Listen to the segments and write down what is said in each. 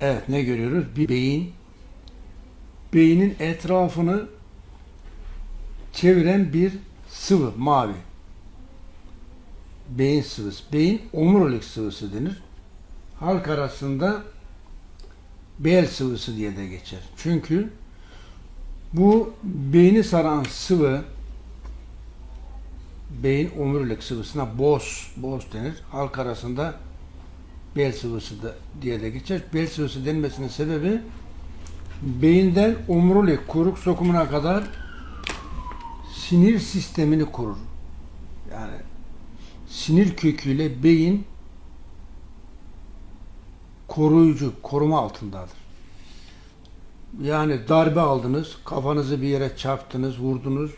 Evet ne görüyoruz? Bir beyin. Beynin etrafını çeviren bir sıvı mavi. Beyin sıvısı. Beyin omurilik sıvısı denir. Halk arasında bel sıvısı diye de geçer. Çünkü bu beyni saran sıvı beyin omurilik sıvısına boz, boz denir. Halk arasında bel sıvısı da diye de geçer. Bel sıvısı denmesinin sebebi beyinden omurilik kuyruk sokumuna kadar sinir sistemini korur. Yani sinir köküyle beyin koruyucu, koruma altındadır. Yani darbe aldınız, kafanızı bir yere çarptınız, vurdunuz.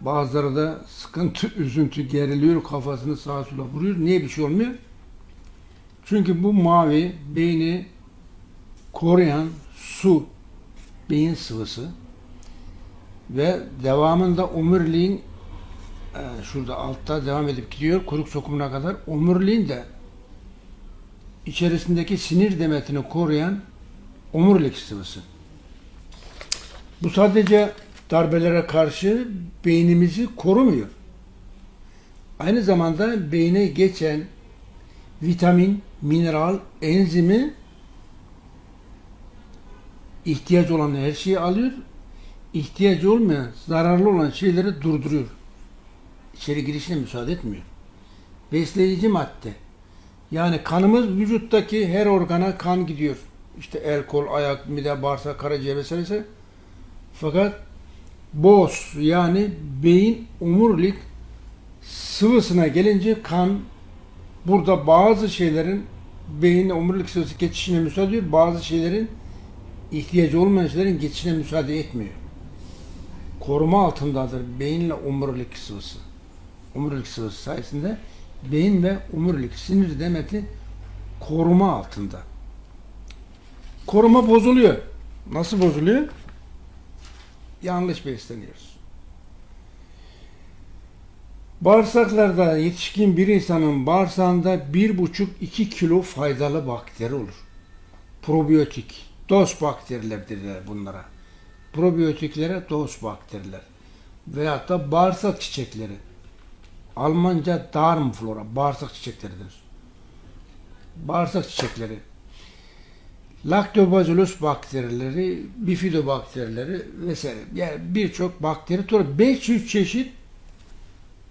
Bazıları da sıkıntı, üzüntü, geriliyor, kafasını sağa sola vuruyor. Niye bir şey olmuyor? Çünkü bu mavi beyni koruyan su, beyin sıvısı ve devamında omuriliğin e, şurada altta devam edip gidiyor kuyruk sokumuna kadar omuriliğin de içerisindeki sinir demetini koruyan omurilik sıvısı. Bu sadece darbelere karşı beynimizi korumuyor. Aynı zamanda beyne geçen vitamin, mineral, enzimi ihtiyaç olan her şeyi alıyor. İhtiyacı olmayan, zararlı olan şeyleri durduruyor. İçeri girişine müsaade etmiyor. Besleyici madde. Yani kanımız vücuttaki her organa kan gidiyor. İşte el, kol, ayak, mide, bağırsak, karaciğer vesaire. Fakat boz yani beyin omurilik sıvısına gelince kan burada bazı şeylerin beyin omurilik sıvısı geçişine müsaade ediyor. Bazı şeylerin ihtiyacı olmayan şeylerin geçişine müsaade etmiyor. Koruma altındadır beyinle omurilik sıvısı. Omurilik sıvısı sayesinde beyin ve omurilik sinir demeti koruma altında. Koruma bozuluyor. Nasıl bozuluyor? Yanlış besleniyoruz. Bağırsaklarda yetişkin bir insanın bağırsağında 1,5-2 kilo faydalı bakteri olur. Probiyotik, doz bakterilerdir bunlara. Probiyotiklere doz bakteriler. Veyahut da bağırsak çiçekleri. Almanca Darmflora, bağırsak çiçekleridir. Bağırsak çiçekleri. Lactobacillus bakterileri, bifidobakterileri vesaire. Yani birçok bakteri türü 500 çeşit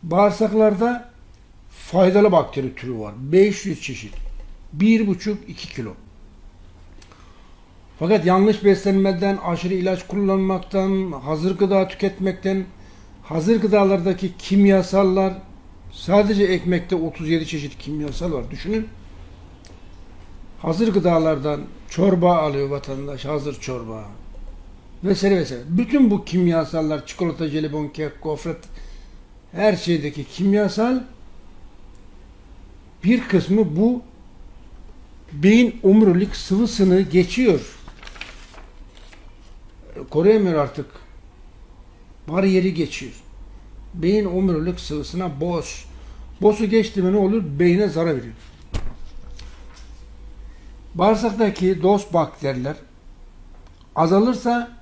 bağırsaklarda faydalı bakteri türü var. 500 çeşit. 1,5-2 kilo. Fakat yanlış beslenmeden, aşırı ilaç kullanmaktan, hazır gıda tüketmekten, hazır gıdalardaki kimyasallar, sadece ekmekte 37 çeşit kimyasal var. Düşünün. Hazır gıdalardan çorba alıyor vatandaş, hazır çorba. Vesaire vesaire. Bütün bu kimyasallar, çikolata, jelibon, kek, gofret, her şeydeki kimyasal bir kısmı bu beyin omurilik sıvısını geçiyor. Koruyamıyor artık. Bariyeri geçiyor. Beyin omurilik sıvısına boz. Bozu geçti mi ne olur? Beyine zarar veriyor. Bağırsaktaki doz bakteriler azalırsa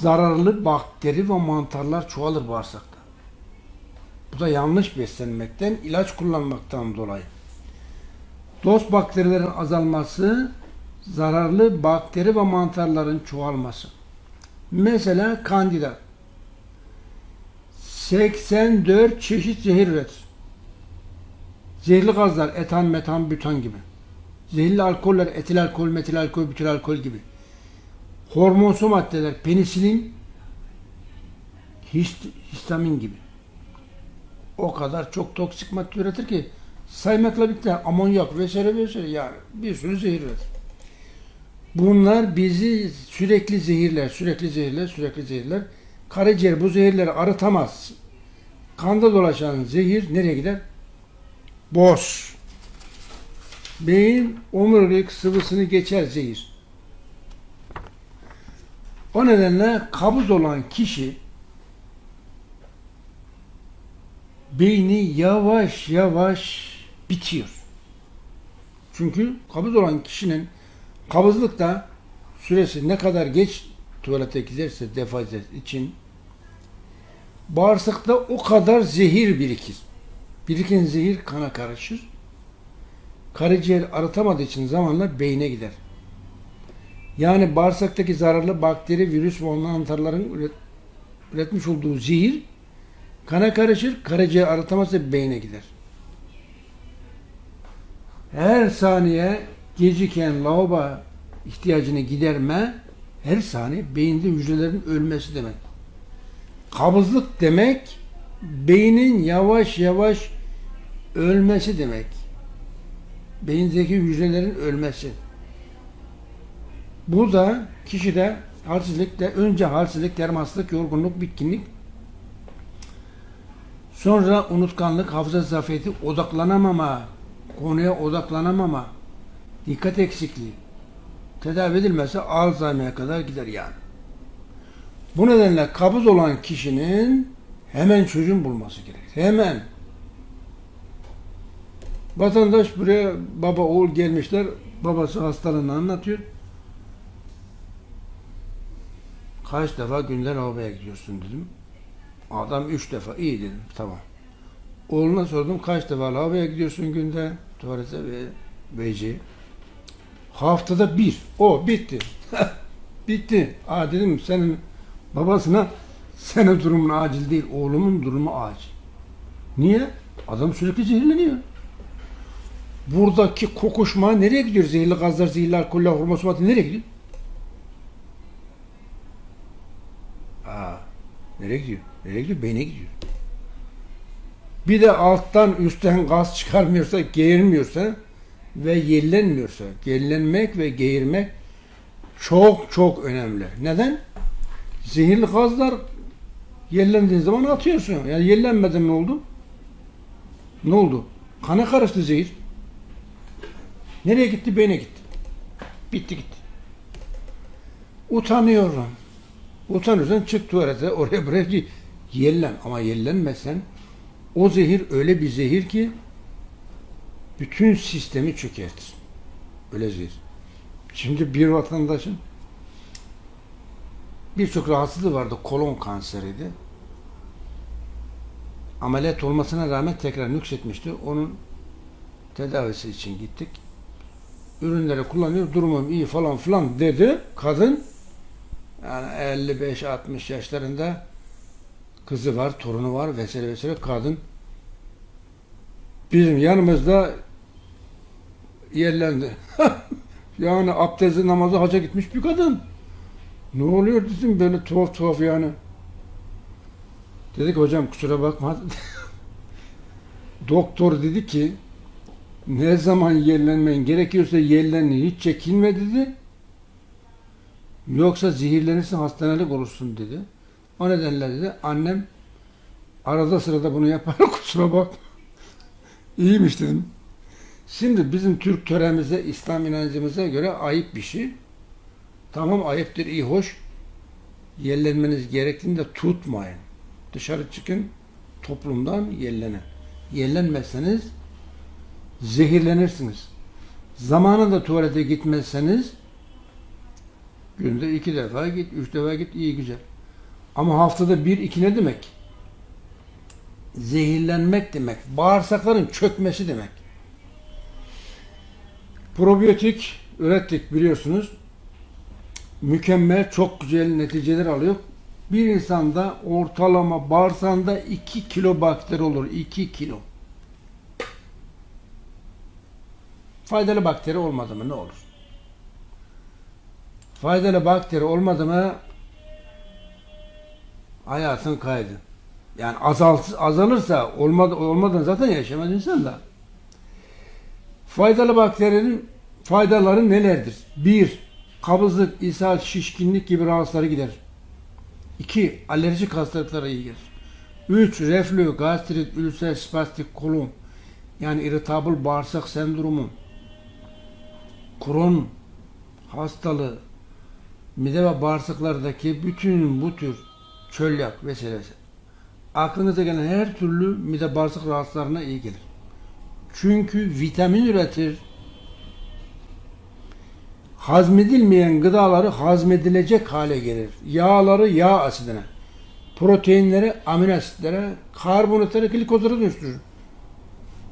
zararlı bakteri ve mantarlar çoğalır bağırsakta. Bu da yanlış beslenmekten, ilaç kullanmaktan dolayı. Doz bakterilerin azalması, zararlı bakteri ve mantarların çoğalması. Mesela kandida. 84 çeşit zehir üretir. Zehirli gazlar, etan, metan, bütan gibi. Zehirli alkoller, etil alkol, metil alkol, bütil alkol gibi. Hormonsu maddeler, penisilin, hist, histamin gibi. O kadar çok toksik madde üretir ki saymakla bitti. Amonyak vesaire vesaire yani bir sürü zehir üretir. Bunlar bizi sürekli zehirler, sürekli zehirler, sürekli zehirler. Karaciğer bu zehirleri arıtamaz. Kanda dolaşan zehir nereye gider? Boş. Beyin omurilik sıvısını geçer zehir. O nedenle kabız olan kişi beyni yavaş yavaş bitiyor. Çünkü kabız olan kişinin kabızlıkta süresi ne kadar geç tuvalete giderse defazet için bağırsakta o kadar zehir birikir. Biriken zehir kana karışır. Karaciğer arıtamadığı için zamanla beyne gider. Yani bağırsaktaki zararlı bakteri, virüs ve onların mantarların üret- üretmiş olduğu zehir kana karışır, karaciğer arıtamazsa beyne gider. Her saniye geciken lavabo ihtiyacını giderme her saniye beyinde hücrelerin ölmesi demek. Kabızlık demek beynin yavaş yavaş ölmesi demek. Beyindeki hücrelerin ölmesi. Bu da kişide halsizlikte önce halsizlik, dermansızlık, yorgunluk, bitkinlik sonra unutkanlık, hafıza zafiyeti, odaklanamama, konuya odaklanamama, dikkat eksikliği tedavi edilmezse Alzheimer'e kadar gider yani. Bu nedenle kabız olan kişinin hemen çözüm bulması gerekir. Hemen. Vatandaş buraya baba oğul gelmişler. Babası hastalığını anlatıyor. Kaç defa günde lavaboya gidiyorsun dedim. Adam üç defa. iyi dedim. Tamam. Oğluna sordum kaç defa lavaboya gidiyorsun günde tuvalete ve WC. Haftada bir. O bitti. bitti. Aa dedim senin babasına senin durumun acil değil. Oğlumun durumu acil. Niye? Adam sürekli zehirleniyor. Buradaki kokuşma nereye gidiyor? Zehirli gazlar, zehirli alkoller, hormon nereye gidiyor? Nereye gidiyor? Nereye gidiyor? Beyne gidiyor. Bir de alttan üstten gaz çıkarmıyorsa, geğirmiyorsa ve yellenmiyorsa, yellenmek ve geğirmek çok çok önemli. Neden? Zehirli gazlar yellendiğin zaman atıyorsun. Yani yellenmeden ne oldu? Ne oldu? Kana karıştı zehir. Nereye gitti? Beyne gitti. Bitti gitti. Utanıyorum. Utanıyorsan çık tuvalete oraya buraya gi- yellen. Ama yellenmezsen o zehir öyle bir zehir ki bütün sistemi çökertir. Öyle zehir. Şimdi bir vatandaşın birçok rahatsızlığı vardı. Kolon kanseriydi. Ameliyat olmasına rağmen tekrar nüksetmişti. Onun tedavisi için gittik. Ürünleri kullanıyor, durumum iyi falan filan dedi. Kadın yani 55-60 yaşlarında kızı var, torunu var vesaire vesaire kadın bizim yanımızda yerlendi. yani abdestli namazı haca gitmiş bir kadın. Ne oluyor dedim böyle tuhaf tuhaf yani. Dedik hocam kusura bakma. Doktor dedi ki ne zaman yerlenmen gerekiyorsa yerlen hiç çekinme dedi. Yoksa zehirlenirsin hastanelik olursun dedi. O nedenle dedi annem arada sırada bunu yapar kusura bakma. İyiymiş dedim. Şimdi bizim Türk töremize, İslam inancımıza göre ayıp bir şey. Tamam ayıptır, iyi hoş. Yerlenmeniz gerektiğinde tutmayın. Dışarı çıkın, toplumdan yerlenin. Yerlenmezseniz zehirlenirsiniz. Zamanında tuvalete gitmezseniz günde iki defa git, üç defa git, iyi güzel. Ama haftada bir, iki ne demek? Zehirlenmek demek. Bağırsakların çökmesi demek. Probiyotik ürettik biliyorsunuz. Mükemmel, çok güzel neticeler alıyor. Bir insanda ortalama bağırsağında 2 kilo bakteri olur. 2 kilo. Faydalı bakteri olmadı mı ne olur? Faydalı bakteri olmadı mı hayatın kaydı. Yani azalt, azalırsa olmadı, olmadan zaten yaşamaz insan da. Faydalı bakterinin faydaları nelerdir? Bir, kabızlık, ishal, şişkinlik gibi rahatsızları gider. İki, alerjik hastalıklara iyi gelir. Üç, reflü, gastrit, ülser, spastik kolon yani irritable bağırsak sendromu, Crohn hastalığı, mide ve bağırsaklardaki bütün bu tür çölyak vesairesi aklınıza gelen her türlü mide bağırsak rahatsızlarına iyi gelir. Çünkü vitamin üretir. hazmedilmeyen gıdaları hazmedilecek hale gelir. Yağları yağ asidine, proteinleri amino asitlere, karbonatları glikozlara dönüştürür.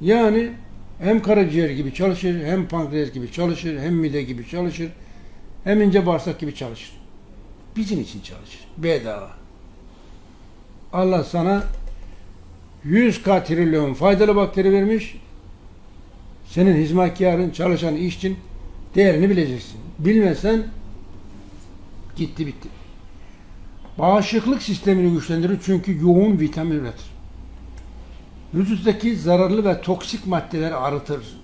Yani hem karaciğer gibi çalışır, hem pankreas gibi çalışır, hem mide gibi çalışır, hem ince bağırsak gibi çalışır. Bizim için çalışır. Bedava. Allah sana 100 kat trilyon faydalı bakteri vermiş. Senin hizmetkarın, çalışan işçin değerini bileceksin. Bilmezsen gitti bitti. Bağışıklık sistemini güçlendirir çünkü yoğun vitamin üretir. Vücuttaki zararlı ve toksik maddeleri arıtır.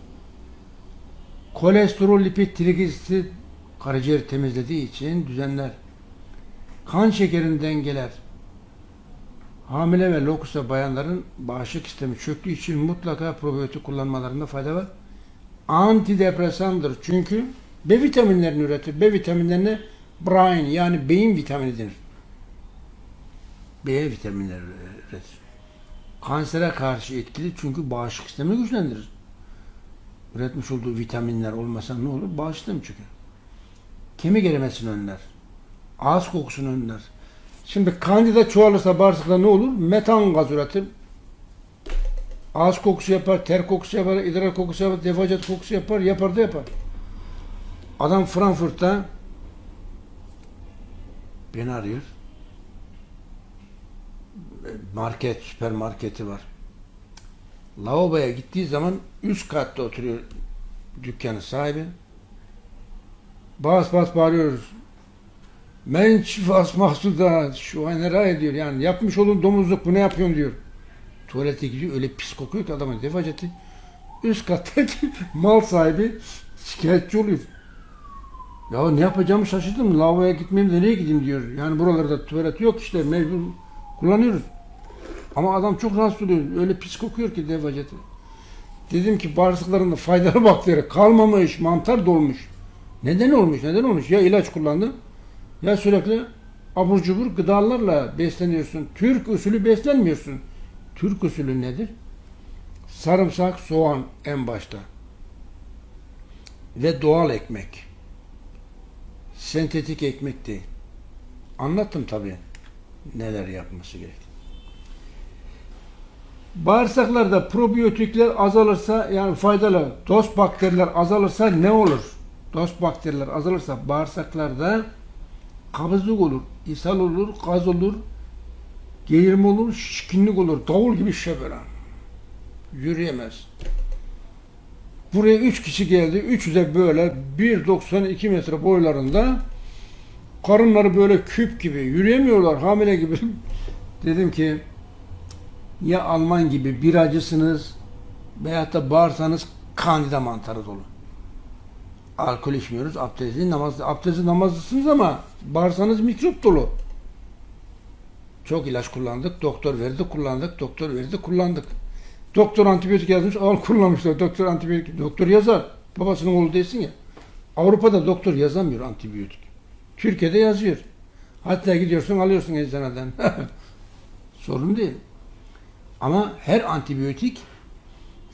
Kolesterol, lipid, trigliserit karaciğer temizlediği için düzenler. Kan şekerini dengeler. Hamile ve lokusta bayanların bağışıklık sistemi çöktüğü için mutlaka probiyotik kullanmalarında fayda var. Antidepresandır çünkü B vitaminlerini üretir. B vitaminlerine brain yani beyin vitamini denir. B vitaminleri üretir. Kansere karşı etkili çünkü bağışıklık sistemini güçlendirir. Üretmiş olduğu vitaminler olmasa ne olur? Bağışıklık sistemi çöker. Kemik erimesini önler. Ağız kokusunu önler. Şimdi kandida çoğalırsa bağırsakta ne olur? Metan gaz üretir. Ağız kokusu yapar, ter kokusu yapar, idrar kokusu yapar, defacat kokusu yapar, yapar da yapar. Adam Frankfurt'ta beni arıyor. Market, süpermarketi var. Lavaboya gittiği zaman üst katta oturuyor dükkanın sahibi. Bas bas bağırıyoruz. Men şifas mahsuda şu an nereye diyor yani yapmış olun domuzluk bu ne yapıyorsun diyor. Tuvalete gidiyor öyle pis kokuyor ki adamın defaceti. Üst kattaki mal sahibi şikayetçi oluyor. Ya ne yapacağımı şaşırdım. Lavaboya gitmeyeyim de nereye gideyim diyor. Yani buralarda tuvalet yok işte mecbur kullanıyoruz. Ama adam çok rahatsız oluyor. Öyle pis kokuyor ki defaceti. Dedim ki bağırsaklarında faydalı bakteri kalmamış, mantar dolmuş. Neden olmuş? Neden olmuş? Ya ilaç kullandın ya sürekli abur cubur gıdalarla besleniyorsun. Türk usulü beslenmiyorsun. Türk usulü nedir? Sarımsak, soğan en başta. Ve doğal ekmek. Sentetik ekmek değil. Anlattım tabii neler yapması gerektiğini. Bağırsaklarda probiyotikler azalırsa yani faydalı dost bakteriler azalırsa ne olur? Dost bakteriler azalırsa bağırsaklarda kabızlık olur, ishal olur, gaz olur, geğirme olur, şişkinlik olur, davul gibi şişe böyle. Yürüyemez. Buraya üç kişi geldi. Üçü de böyle 1.92 metre boylarında karınları böyle küp gibi yürüyemiyorlar hamile gibi. Dedim ki ya Alman gibi biracısınız veyahut da bağırsanız kandida mantarı dolu. Alkol içmiyoruz, abdestli namaz, abdestli namazlısınız ama bağırsanız mikrop dolu. Çok ilaç kullandık, doktor verdi kullandık, doktor verdi kullandık. Doktor antibiyotik yazmış, al kullanmışlar. Doktor antibiyotik, doktor yazar. Babasının oğlu değilsin ya. Avrupa'da doktor yazamıyor antibiyotik. Türkiye'de yazıyor. Hatta gidiyorsun alıyorsun eczaneden. Sorun değil. Ama her antibiyotik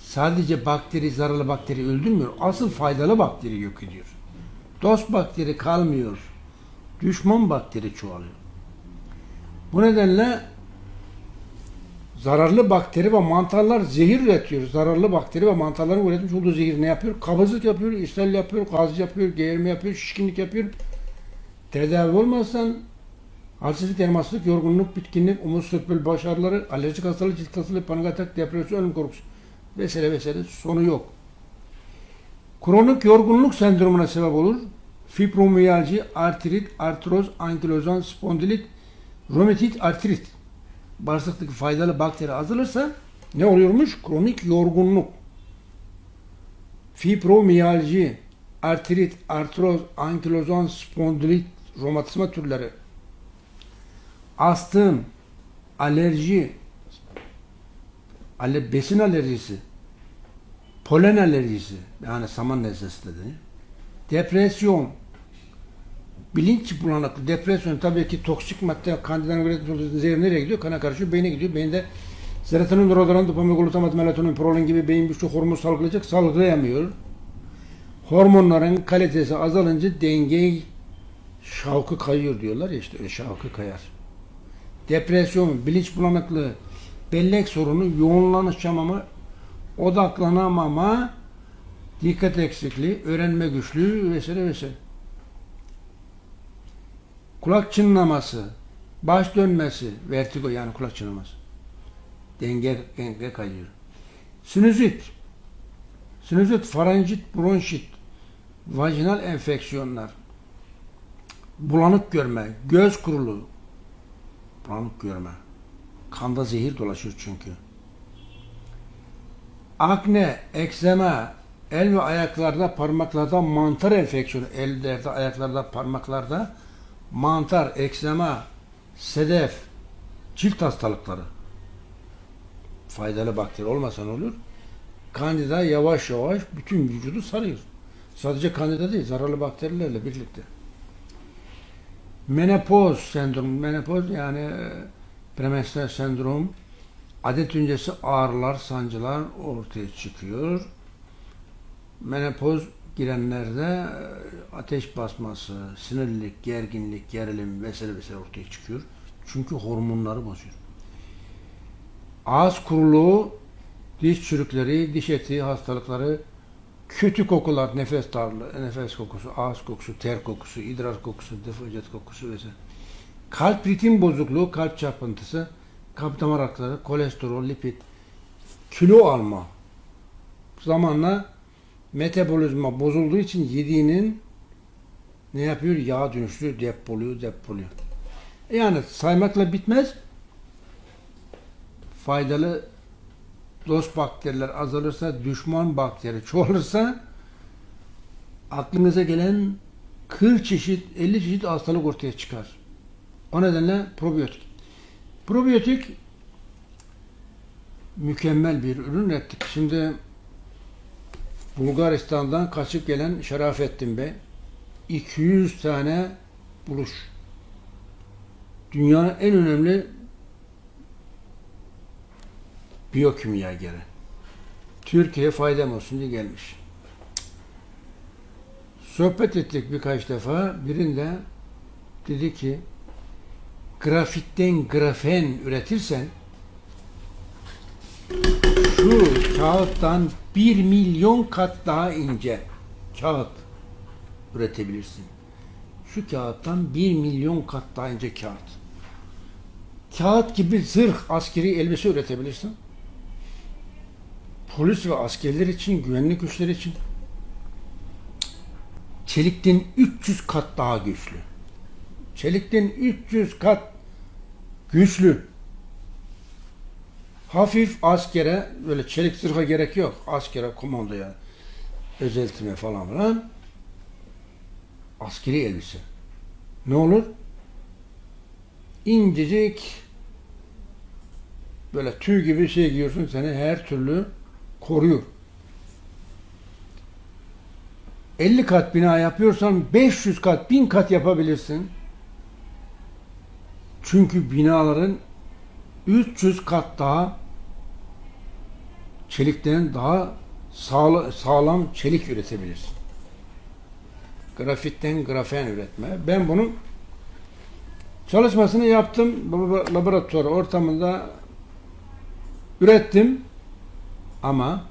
sadece bakteri, zararlı bakteri öldürmüyor. Asıl faydalı bakteri yok ediyor. Dost bakteri kalmıyor. Düşman bakteri çoğalıyor. Bu nedenle zararlı bakteri ve mantarlar zehir üretiyor. Zararlı bakteri ve mantarların üretmiş olduğu zehir ne yapıyor? Kabızlık yapıyor, ishal yapıyor, gaz yapıyor, geğirme yapıyor, şişkinlik yapıyor. Tedavi olmazsan halsizlik, elmasızlık, yorgunluk, bitkinlik, umutsuzluk, baş ağrıları, alerjik hastalık, cilt hastalığı, panik atak, depresyon, ölüm korkusu vesaire vesaire sonu yok. Kronik yorgunluk sendromuna sebep olur. Fibromiyalji, artrit, artroz, ankilozan, spondilit, romatit, artrit. Bağırsaktaki faydalı bakteri azalırsa ne oluyormuş? Kronik yorgunluk. Fibromiyalji, artrit, artroz, ankilozan, spondilit, romatizma türleri. Astım, alerji, ale, besin alerjisi, polen alerjisi, yani saman nezlesi de deniyor. Depresyon, bilinç bulanıklığı, depresyon tabii ki toksik madde kandidanın üretmiş olduğu zehir nereye gidiyor? Kana karışıyor, beyne gidiyor. Beyinde serotonin, noradrenalin, dopamin, glutamat, melatonin, prolin gibi beyin birçok hormon salgılayacak, salgılayamıyor. Hormonların kalitesi azalınca denge şavkı kayıyor diyorlar ya işte şavkı kayar. Depresyon, bilinç bulanıklığı, bellek sorunu, yoğunlaşamama, odaklanamama, dikkat eksikliği, öğrenme güçlüğü vesaire vesaire. Kulak çınlaması, baş dönmesi, vertigo yani kulak çınlaması. Denge, denge kayıyor. Sinüzit, sinüzit, farenjit, bronşit, vajinal enfeksiyonlar, bulanık görme, göz kuruluğu, bulanık görme. Kanda zehir dolaşıyor çünkü. Akne, eksema, el ve ayaklarda, parmaklarda mantar enfeksiyonu, ellerde, ayaklarda, parmaklarda mantar, eksema, sedef, cilt hastalıkları. Faydalı bakteri olmasa ne olur? Kandida yavaş yavaş bütün vücudu sarıyor. Sadece kandida değil, zararlı bakterilerle birlikte. Menopoz sendromu, menopoz yani premenstrüel sendrom, adet öncesi ağrılar, sancılar ortaya çıkıyor. Menopoz girenlerde e, ateş basması, sinirlilik, gerginlik, gerilim vesaire vesaire ortaya çıkıyor. Çünkü hormonları bozuyor. Ağız kuruluğu, diş çürükleri, diş eti hastalıkları, kötü kokular, nefes darlığı, nefes kokusu, ağız kokusu, ter kokusu, idrar kokusu, defacet kokusu vesaire. Kalp ritim bozukluğu, kalp çarpıntısı, kalp damar hastalığı, kolesterol, lipid, kilo alma. Zamanla metabolizma bozulduğu için yediğinin ne yapıyor? Yağ dönüştürüyor, depoluyor, depoluyor. Yani saymakla bitmez. Faydalı dost bakteriler azalırsa, düşman bakteri çoğalırsa aklınıza gelen 40 çeşit, 50 çeşit hastalık ortaya çıkar. O nedenle probiyotik. Probiyotik mükemmel bir ürün ürettik. Şimdi Bulgaristan'dan kaçıp gelen Şerafettin Bey 200 tane buluş. Dünyanın en önemli biyokimyageri. Türkiye'ye faydam olsun diye gelmiş. Sohbet ettik birkaç defa. Birinde dedi ki grafitten grafen üretirsen şu kağıttan bir milyon kat daha ince kağıt üretebilirsin. Şu kağıttan bir milyon kat daha ince kağıt. Kağıt gibi zırh askeri elbise üretebilirsin. Polis ve askerler için, güvenlik güçleri için çelikten 300 kat daha güçlü. Çelikten 300 kat güçlü. Hafif askere, böyle çelik zırha gerek yok. Askere, komandoya, özeltime falan filan. Askeri elbise. Ne olur? İncecik böyle tüy gibi şey giyiyorsun seni her türlü koruyor. 50 kat bina yapıyorsan 500 kat, 1000 kat yapabilirsin. Çünkü binaların 300 kat daha çelikten daha sağla- sağlam çelik üretebilirsin. Grafitten grafen üretme. Ben bunun çalışmasını yaptım. Labo- Laboratuvar ortamında ürettim. Ama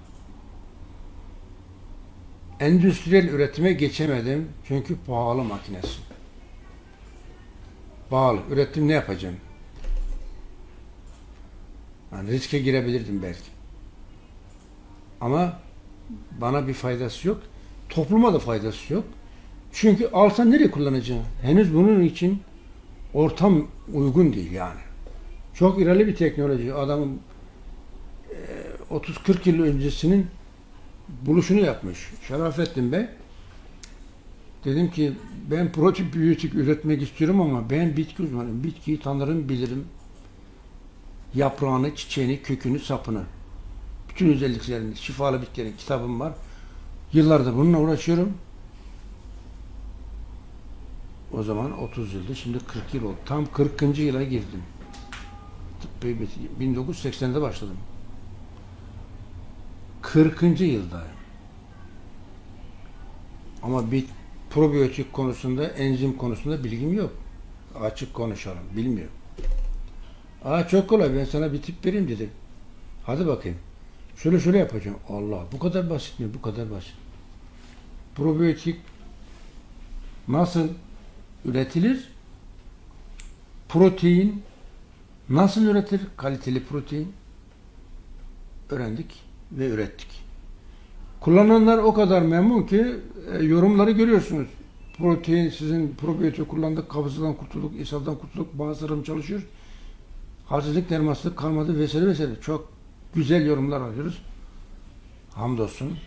endüstriyel üretime geçemedim. Çünkü pahalı makinesi. Pahalı. Ürettim ne yapacağım? Yani riske girebilirdim belki. Ama bana bir faydası yok. Topluma da faydası yok. Çünkü alsan nereye kullanacaksın? Henüz bunun için ortam uygun değil yani. Çok ileri bir teknoloji. Adamın e, 30-40 yıl öncesinin buluşunu yapmış. Şerafettin Bey. Dedim ki ben probiyotik üretmek istiyorum ama ben bitki uzmanıyım. Bitkiyi tanırım, bilirim. Yaprağını, çiçeğini, kökünü, sapını. Bütün özelliklerini, şifalı bitkilerin kitabım var. Yıllardır bununla uğraşıyorum. O zaman 30 yıldı, şimdi 40 yıl oldu. Tam 40. yıla girdim. Tıbbi bit- 1980'de başladım. 40. yıldayım. Ama bir probiyotik konusunda, enzim konusunda bilgim yok. Açık konuşalım, bilmiyorum. Aa çok kolay, ben sana bir tip vereyim dedim. Hadi bakayım. Şöyle şöyle yapacağım. Allah, bu kadar basit mi? Bu kadar basit. Probiyotik nasıl üretilir? Protein nasıl üretilir? Kaliteli protein öğrendik ve ürettik. Kullananlar o kadar memnun ki e, yorumları görüyorsunuz. Protein sizin probiyotik kullandık, kabızdan kurtulduk, ishaldan kurtulduk, bağırsaklarım çalışıyor. Halsizlik, dermasızlık kalmadı vesaire vesaire. Çok güzel yorumlar alıyoruz. Hamdolsun.